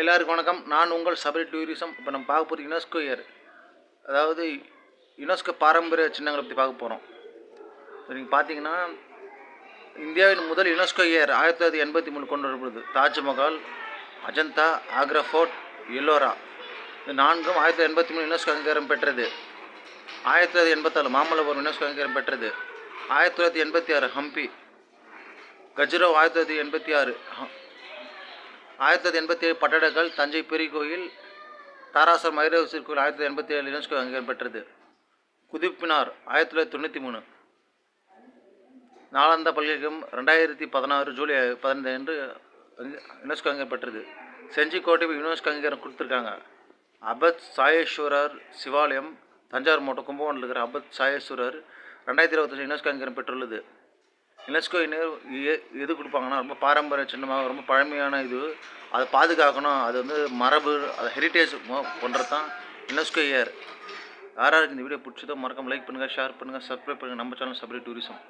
எல்லாருக்கும் வணக்கம். நான் உங்கள் சபரி டூரிசம். இப்போ நம்ம பார்க்க போகிற யுனெஸ்கோ இயர். அதாவது யுனெஸ்கோ பாரம்பரிய சின்னங்களை பற்றி பார்க்க போகிறோம் இப்போ நீங்கள் பார்த்தீங்கன்னா இந்தியாவின் முதல் யுனெஸ்கோ இயர் ஆயிரத்தி தொள்ளாயிரத்தி எண்பத்தி மூணு கொண்டு வரப்படுது தாஜ்மஹால் அஜந்தா ஆக்ரா ஃபோர்ட் எல்லோரா. இது நான்கும் ஆயிரத்தி தொள்ளாயிரத்தி எண்பத்தி மூணு யுனெஸ்கோ அங்கீகாரம் பெற்றது. ஆயிரத்தி தொள்ளாயிரத்தி எண்பத்தாறு மாமல்லபுரம் யுனெஸ்கோ அங்கீகாரம் பெற்றது. ஆயிரத்தி தொள்ளாயிரத்தி எண்பத்தி ஆறு ஹம்பி. கஜ்ரோ ஆயிரத்தி தொள்ளாயிரத்தி எண்பத்தி ஆறு ஆயிரத்தி தொள்ளாயிரத்தி எண்பத்தி ஏழு பட்டடக்கல் தஞ்சை பெரிய கோயில் தாராசுரம் மயிலேஸ்வரர் கோயில் ஆயிரத்தி தொள்ளாயிரத்தி எண்பத்தி ஏழு யுனெஸ்கோ அங்கீகாரம் பெற்றது. குதிப்பினார் ஆயிரத்தி தொள்ளாயிரத்தி தொண்ணூற்றி மூணு. நாலந்தா பல்கலைக்கழகம் ரெண்டாயிரத்தி பதினாறு ஜூலை பதினைந்து அன்று யுனெஸ்கோ அங்கீகாரம் பெற்றது. செஞ்சிக்கோட்டை யுனெஸ்கோ அங்கீகாரம் கொடுத்துருக்காங்க. அபத் சாயேஸ்வரர் சிவாலயம் தஞ்சாவூர் மாவட்டம் கும்பகோணத்தில் இருக்கிற அபத் சாயேஸ்வரர் ரெண்டாயிரத்தி இருபத்தஞ்சு யுனெஸ்கோ அங்கீகாரம் பெற்றுள்ளது. யுனெஸ்கோ இன்னும் எது கொடுப்பாங்கன்னா ரொம்ப பாரம்பரிய சின்னமாக ரொம்ப பழமையான இது. அதை பாதுகாக்கணும். அது வந்து மரபு அது ஹெரிட்டேஜ் பண்ணுறது தான் யுனெஸ்கோ இயர் யார் இந்த வீடியோ பிடிச்சதோ மறக்காம லைக் பண்ணுங்கள் ஷேர் பண்ணுங்கள் சப்ஸ்கிரைப் பண்ணுங்கள் நம்ம சேனல் சப்ரி டூரிசம்